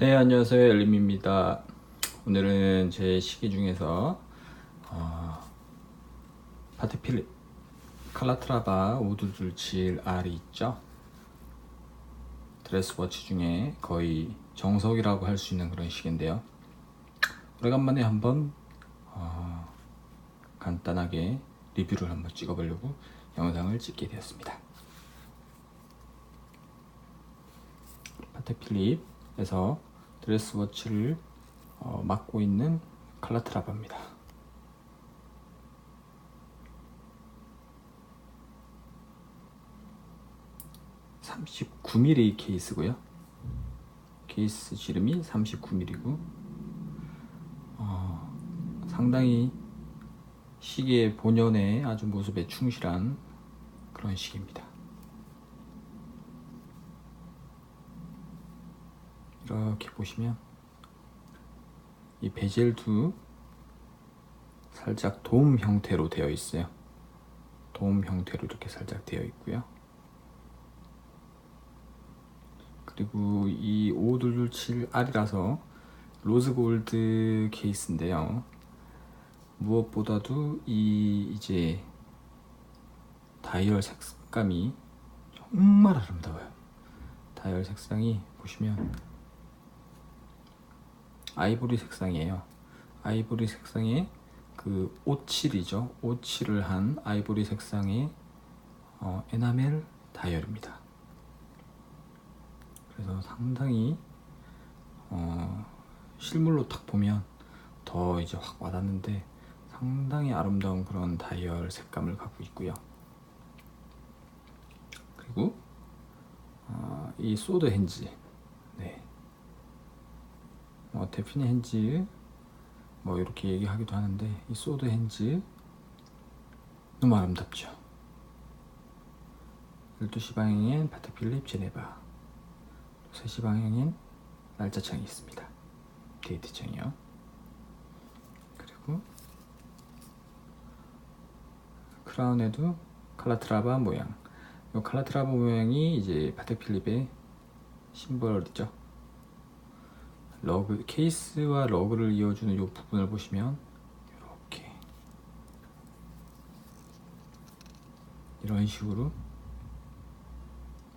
네, 안녕하세요. 엘림입니다. 오늘은 제 시계 중에서 어, 파테필립 칼라트라바 5227R이 있죠. 드레스워치 중에 거의 정석이라고 할 수 있는 그런 시계인데요. 오래간만에 한번 어, 간단하게 리뷰를 한번 찍어보려고 영상을 찍게 되었습니다. 파테필립에서 드레스워치를 어, 맡고 있는 칼라트라바입니다. (39mm) 케이스고요 케이스 지름이 (39mm고) 어, 상당히 시계 본연의 아주 모습에 충실한 그런 시계입니다. 이렇게 보시면 이 베젤도 살짝 돔 형태로 되어 있어요. 돔 형태로 이렇게 살짝 되어 있고요. 그리고 이 5227R이라서 로즈 골드 케이스인데요. 무엇보다도 이 이제 다이얼 색감이 정말 아름다워요. 다이얼 색상이 보시면 아이보리 색상이에요. 아이보리 색상의 그 오칠이죠. 오칠을 한 아이보리 색상의 어, 에나멜 다이얼입니다. 그래서 상당히 어, 실물로 딱 보면 더 이제 확 와닿는데 상당히 아름다운 그런 다이얼 색감을 갖고 있고요. 그리고 어, 이 소드 네. 뭐 데피니 핸즈 뭐 이렇게 얘기하기도 하는데 이 소드 핸즈 너무 아름답죠. 12시 방향엔 파테필립 제네바. 3시 방향엔 날짜창이 있습니다. 데이트창이요. 그리고 크라운에도 칼라트라바 모양. 이 칼라트라바 모양이 이제 파테필립의 심벌이죠 러그 케이스와 러그를 이어주는 이 부분을 보시면 이렇게 이런 식으로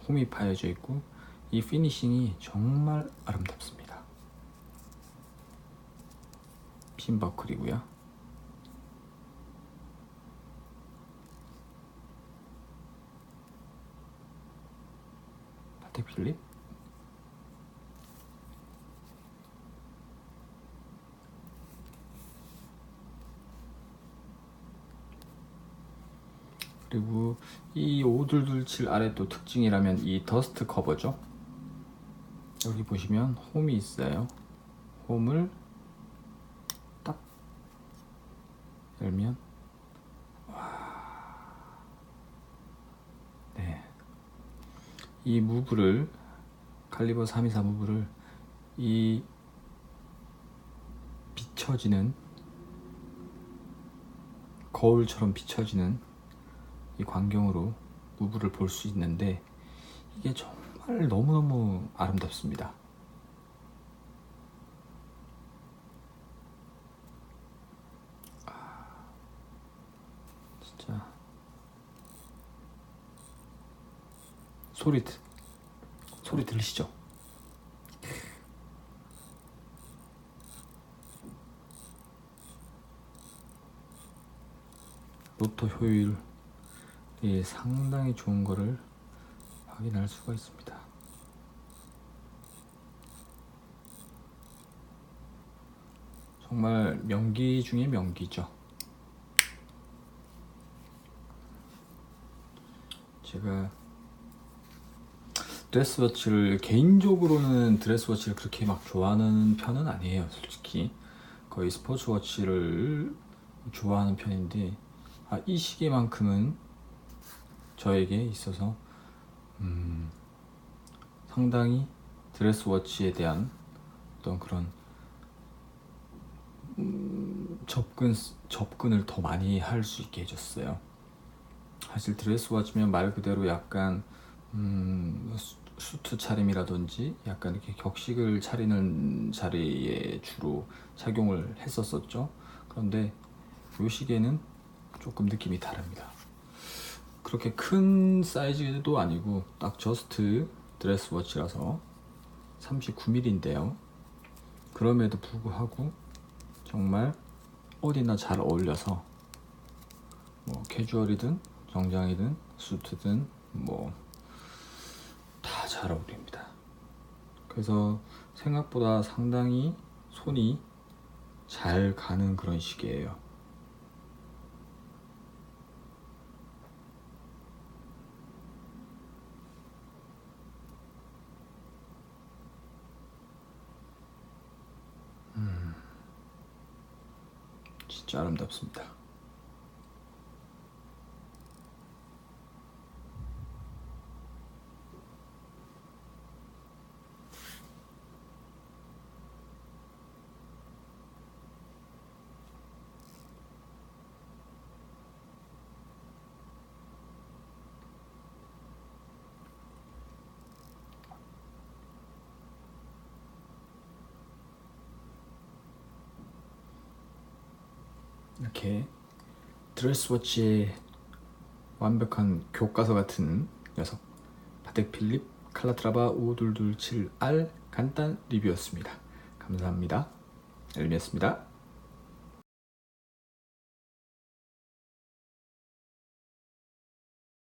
홈이 파여져 있고 이 피니싱이 정말 아름답습니다. 핀버클이고요. 파텍 필립 그리고 이 5227 아래 또 특징이라면 이 더스트 커버죠. 여기 보시면 홈이 있어요. 홈을 딱 열면 와. 네. 이 무브를 칼리버 324 무브를 이 비춰지는 거울처럼 비춰지는 이 광경으로 무브를 볼 수 있는데 이게 정말 너무너무 아름답습니다. 아, 진짜 소리 소리 들리시죠? 로터 효율 예, 상당히 좋은 거를 확인할 수가 있습니다. 정말 명기 중에 명기죠. 제가 드레스워치를 개인적으로는 드레스워치를 그렇게 막 좋아하는 편은 아니에요, 솔직히. 거의 스포츠워치를 좋아하는 편인데 아, 이 시계만큼은 저에게 있어서 음, 상당히 드레스워치에 대한 어떤 그런 음, 접근 접근을 더 많이 할 수 있게 해줬어요. 사실 드레스워치면 말 그대로 약간 음, 수트 차림이라든지 약간 이렇게 격식을 차리는 자리에 주로 착용을 했었었죠. 그런데 이 시계는 조금 느낌이 다릅니다. 그렇게 큰 사이즈도 아니고 딱 저스트 드레스 워치라서 39mm인데요. 그럼에도 불구하고 정말 어디나 잘 어울려서 뭐 캐주얼이든 정장이든 수트든 뭐 다 잘 어울립니다. 그래서 생각보다 상당히 손이 잘 가는 그런 시계예요. 진짜 아름답습니다. 이렇게 드레스워치의 완벽한 교과서 같은 녀석 바텍 필립 칼라트라바 5227R 간단 리뷰였습니다. 감사합니다. 엘미였습니다.